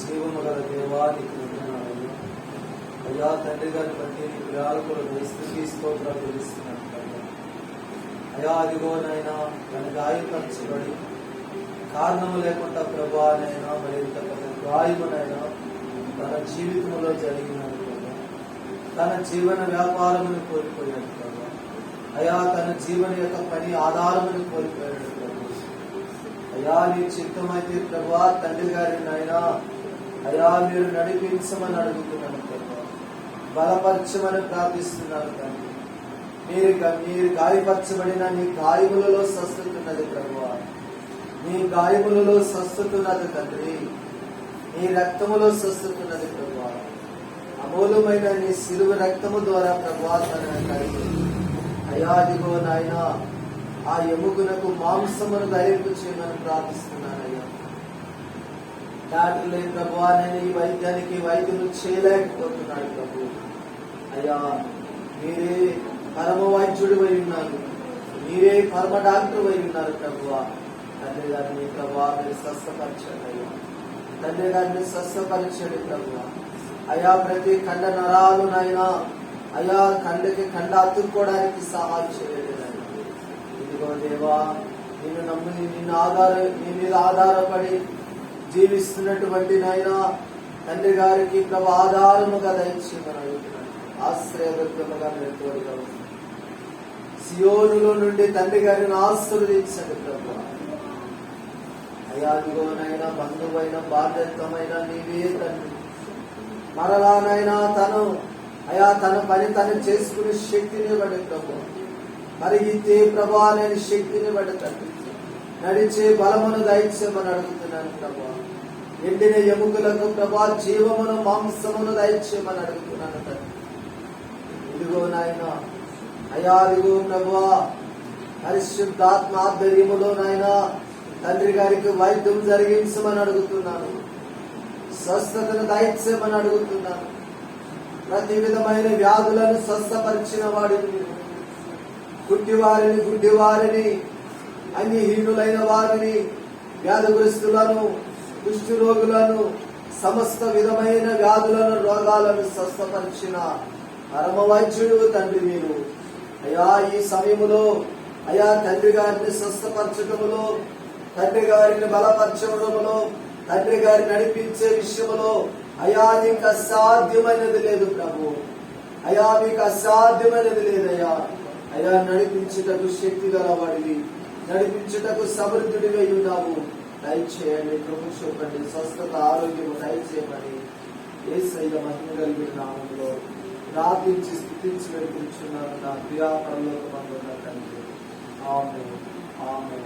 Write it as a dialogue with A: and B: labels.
A: జీవముగల దేవానికి వందనాలు అయ్యా తండ్రి బట్టి నీ ప్రియాలకులకు స్థితి స్తోత్రాలు అయ్యా అదిగో నైనా నన్ను గాయపరచబడి కారణం లేకుండా ప్రభా నైనా మరింత గాయమునైనా తన జీవితంలో జరిగిన తన జీవన వ్యాపారమును కోల్పోయాడు ప్రభా. అయా తన జీవన యొక్క పని ఆధారమును కోల్పోయాడు ప్రభా. అయా నీ చిత్తమైతే ప్రభా తండ్రి గారి నాయన అయా మీరు నడిపించమని అడుగుతున్నాను ప్రభా. బలపరచమని ప్రార్థిస్తున్నాను తండ్రి. మీరు మీరు గాయపరచబడిన నీ గాయములలో స్వస్థత ప్రభు. నీ గాయములలో స్వస్థత తండ్రి. నీ రక్తములో స్వస్థత ప్రభు. అమూలమైన నీ సిలువ రక్తము ద్వారా ప్రభా తన అదిగో నాయన ఆ ఎముకనకు మాంసమును దయపు చేయమని ప్రార్థిస్తున్నాను అయ్యా డాక్టర్లే ప్రభా నేను ఈ వైద్యానికి వైద్యులు చేయలేకపోతున్నాడు ప్రభు. అయ్యా మీరే పరమ వైద్యుడు అయి ఉన్నారు. మీరే పరమ డాక్టర్ అయి ఉన్నారు ప్రభు. తండ్రి గారిని ప్రభా మీరు స్వస్థపరచండి అయ్యా. తండ్రి గారిని స్వస్థపరచండి ప్రభు. అయా ప్రతి కండ నరాలు నైనా అయా కండకి కండ అతుక్కోవడానికి సహాయం చేయండి ఇదిగో దేవా నేను నమ్మి నిన్ను ఆధార నీ మీద ఆధారపడి జీవిస్తున్నటువంటి నాయన తండ్రి గారికి ప్రభు ఆధారముగా దయచేయమని ఆశ్రయదుర్గముగా నేను కోరుతాను సియోనులో నుండి తండ్రి గారిని ఆశీర్వదించండి ప్రభు. అయ్యా ఇదిగోనైనా బంధువైన బాధ్యతమైన నీవే మరలానైనా తను అయా తన పని తను చేసుకునే శక్తిని బట్టి ప్రభు మరిగితే ప్రభా నేను శక్తిని బట్టి నడిచే బలమును దయచేమని అడుగుతున్నాను ప్రభా. ఎండిన ఎముకలకు ప్రభా జీవమును మాంసమును దయచేయమని అడుగుతున్నాను తండ్రి ఇదిగో నాయన అయా ఇదిగో ప్రభా పరిశుద్ధాత్మ ఆధ్వర్యములో నాయన తండ్రి గారికి వైద్యం జరిగించమని అడుగుతున్నాను. స్వస్థతను దయచేయమని అడుగుతున్నాను. ప్రతి విధమైన వ్యాధులను స్వస్థపరిచిన వాడిని గుడ్డివారిని గుడ్డివారిని అన్యహీనులైన వారిని వ్యాధిగ్రస్తులను కుష్టి రోగులను సమస్త విధమైన వ్యాధులను రోగాలను స్వస్థపరిచిన పరమ వైద్యుడు తండ్రి మీరు అయా ఈ సమయంలో అయా తండ్రి గారిని స్వస్థపరచడములో తండ్రి గారిని బలపరచడములో తండ్రి గారు నడిపించే విషయంలో అయా నీకు అసాధ్యమైనది లేదు ప్రభు. అయా మీకు అసాధ్యమైనది లేదయ్యా. అయా నడిపించుటకు శక్తి గలవాడివి. నడిపించుటకు సమృద్ధుడివై ఉన్నావు. దయచేయండి ప్రభు చూపండి. స్వస్థత ఆరోగ్యము దయచేయమని ఏసైల మహిమ కలిగిన నామంలో ప్రార్థించి స్థుతించి వెళ్ళించున్నాను నా ప్రియాపరంలో తండ్రి. ఆమె ఆమె